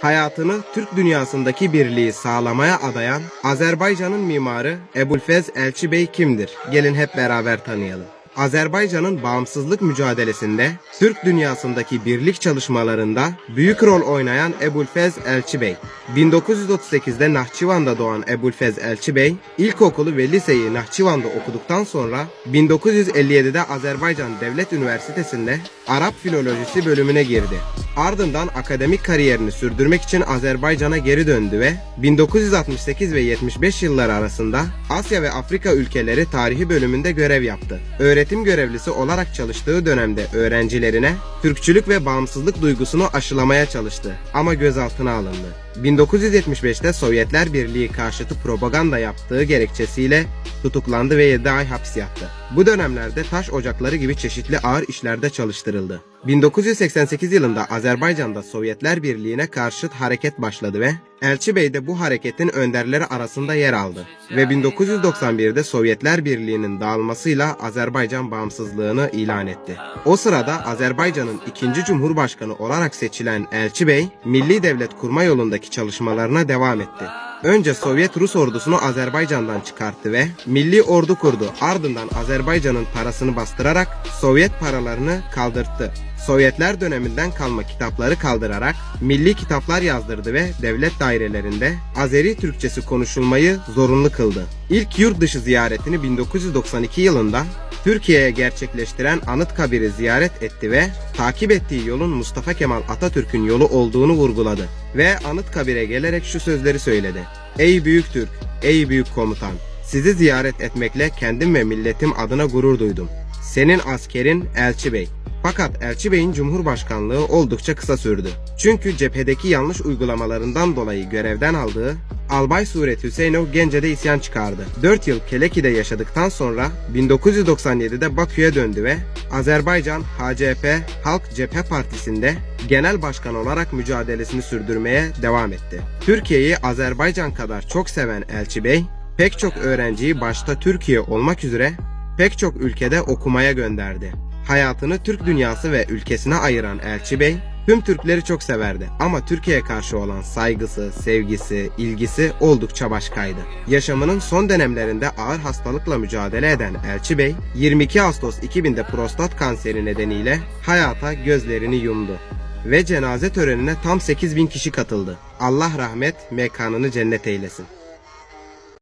Hayatını Türk dünyasındaki birliği sağlamaya adayan Azerbaycan'ın mimarı Ebulfez Elçi Bey kimdir? Gelin hep beraber tanıyalım. Azerbaycan'ın bağımsızlık mücadelesinde Türk dünyasındaki birlik çalışmalarında büyük rol oynayan Ebulfez Elçi Bey. 1938'de Nahçıvan'da doğan Ebulfez Elçi Bey, ilkokulu ve liseyi Nahçıvan'da okuduktan sonra 1957'de Azerbaycan Devlet Üniversitesi'nde Arap Filolojisi bölümüne girdi. Ardından akademik kariyerini sürdürmek için Azerbaycan'a geri döndü ve 1968 ve 75 yılları arasında Asya ve Afrika ülkeleri tarihi bölümünde görev yaptı. Öğretim görevlisi olarak çalıştığı dönemde öğrencilerine Türkçülük ve bağımsızlık duygusunu aşılamaya çalıştı ama gözaltına alındı. 1975'te Sovyetler Birliği karşıtı propaganda yaptığı gerekçesiyle tutuklandı ve 7 ay hapis yattı. Bu dönemlerde taş ocakları gibi çeşitli ağır işlerde çalıştırıldı. 1988 yılında Azerbaycan'da Sovyetler Birliği'ne karşıt hareket başladı ve Elçi Bey de bu hareketin önderleri arasında yer aldı. Ve 1991'de Sovyetler Birliği'nin dağılmasıyla Azerbaycan bağımsızlığını ilan etti. O sırada Azerbaycan'ın ikinci Cumhurbaşkanı olarak seçilen Elçi Bey, milli devlet kurma yolundaki çalışmalarına devam etti. Önce Sovyet Rus ordusunu Azerbaycan'dan çıkarttı ve milli ordu kurdu. Ardından Azerbaycan'ın parasını bastırarak Sovyet paralarını kaldırttı. Sovyetler döneminden kalma kitapları kaldırarak milli kitaplar yazdırdı ve devlet dairelerinde Azeri Türkçesi konuşulmayı zorunlu kıldı. İlk yurt dışı ziyaretini 1992 yılında Türkiye'ye gerçekleştiren Anıtkabir'i ziyaret etti ve takip ettiği yolun Mustafa Kemal Atatürk'ün yolu olduğunu vurguladı ve Anıtkabir'e gelerek şu sözleri söyledi. Ey büyük Türk, ey büyük komutan, sizi ziyaret etmekle kendim ve milletim adına gurur duydum. Senin askerin Elçi Bey. Fakat Elçi Bey'in Cumhurbaşkanlığı oldukça kısa sürdü. Çünkü cephedeki yanlış uygulamalarından dolayı görevden aldığı Albay Suret Hüseyinov Gence'de isyan çıkardı. 4 yıl Keleki'de yaşadıktan sonra 1997'de Bakü'ye döndü ve Azerbaycan HCP Halk Cephe Partisi'nde genel başkan olarak mücadelesini sürdürmeye devam etti. Türkiye'yi Azerbaycan kadar çok seven Elçi Bey, pek çok öğrenciyi başta Türkiye olmak üzere pek çok ülkede okumaya gönderdi. Hayatını Türk dünyası ve ülkesine ayıran Elçi Bey, tüm Türkleri çok severdi ama Türkiye'ye karşı olan saygısı, sevgisi, ilgisi oldukça başkaydı. Yaşamının son dönemlerinde ağır hastalıkla mücadele eden Elçi Bey, 22 Ağustos 2000'de prostat kanseri nedeniyle hayata gözlerini yumdu ve cenaze törenine tam 8000 kişi katıldı. Allah rahmet mekanını cennet eylesin.